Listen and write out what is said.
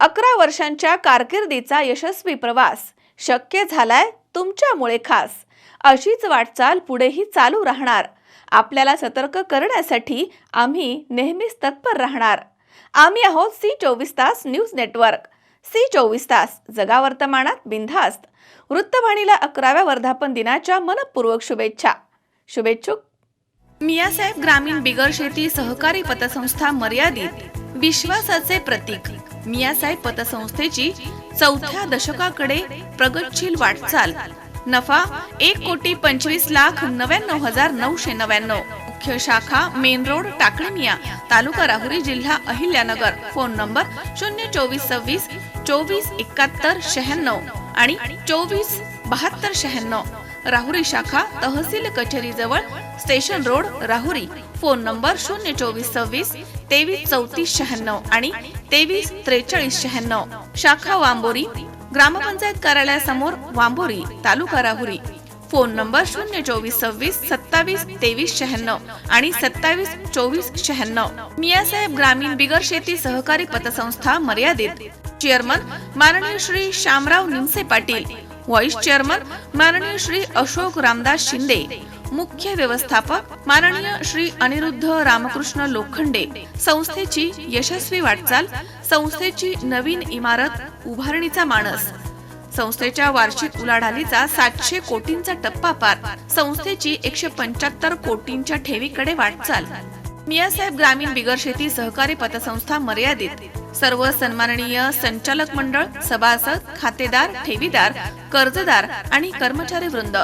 अकरा वर्षांच्या कारकिर्दीचा यशस्वी प्रवास शक्य झालाय तुमच्यामुळे खास. अशीच वाटचाल पुढेही चालू राहणार. आपल्याला सतर्क करण्यासाठी आम्ही नेहमीच तत्पर राहणार. आम्ही आहोत सी चोवीस तास न्यूज नेटवर्क. सी चोवीस तास जगा वर्तमानात बिनधास्त. वृत्तवाणीला अकराव्या वर्धापन दिनाच्या मनपूर्वक शुभेच्छा. शुभेच्छुक. मियासाहेब ग्रामीण बिगर शेती सहकारी पतसंस्था मर्यादित. विश्वासाचे प्रतीक. मियासाहेब पतसंस्थेची चौथ्या दशकाकडे प्रगतशील वाटचाल. नफा एक कोटी पंचवीस लाख नव्याण्णव हजार नऊशे नव्याण्णव. मुख्य शाखा मेन रोड टाकळीमिया तालुका राहुरी जिल्हा अहिल्यानगर. फोन नंबर शून्य चोवीस सव्वीस चोवीस एकाहत्तर शहाण्णव आणि चोवीस बहात्तर शहाण्णव. राहुरी शाखा तहसील कचेरी जवळ station road Rahuri. Phone number शून्य चोवीस सव्वीस तेवीस चौतीस शहाण्णव आणि तेवीस त्रेचाळीस शहाण्णव. शाखा वांबोरी ग्रामपंचायत कार्यालयासमोर वांबोरी तालुका राहुरी. फोन नंबर शून्य चोवीस सव्वीस सत्तावीस तेवीस शहाण्णव आणि सत्तावीस चोवीस शहाण्णव. मियासाहेब ग्रामीण बिगर शेती सहकारी पतसंस्था मर्यादित. चेअरमन माननीय श्री श्यामराव निमसे पाटील. व्हाईस चेअरमन माननीय श्री अशोक रामदास शिंदे मुख्य व्यवस्थापक माननीय श्री अनिरुद्ध रामकृष्ण लोखंडे संस्थेची यशस्वी वाटचाल संस्थेची नवीन इमारत उभारणीचा मानस. संस्थेच्या वार्षिक उलाढालीचा सातशे कोटींचा टप्पा पार संस्थेची एकशे पंच्याहत्तर कोटींच्या ठेवीकडे वाटचाल. मियासाहेब ग्रामीण बिगर शेती सहकारी पतसंस्था मर्यादित. सर्व सन्माननीय संचालक मंडळ सभासद खातेदार ठेवीदार कर्जदार आणि कर्मचारी वृंद.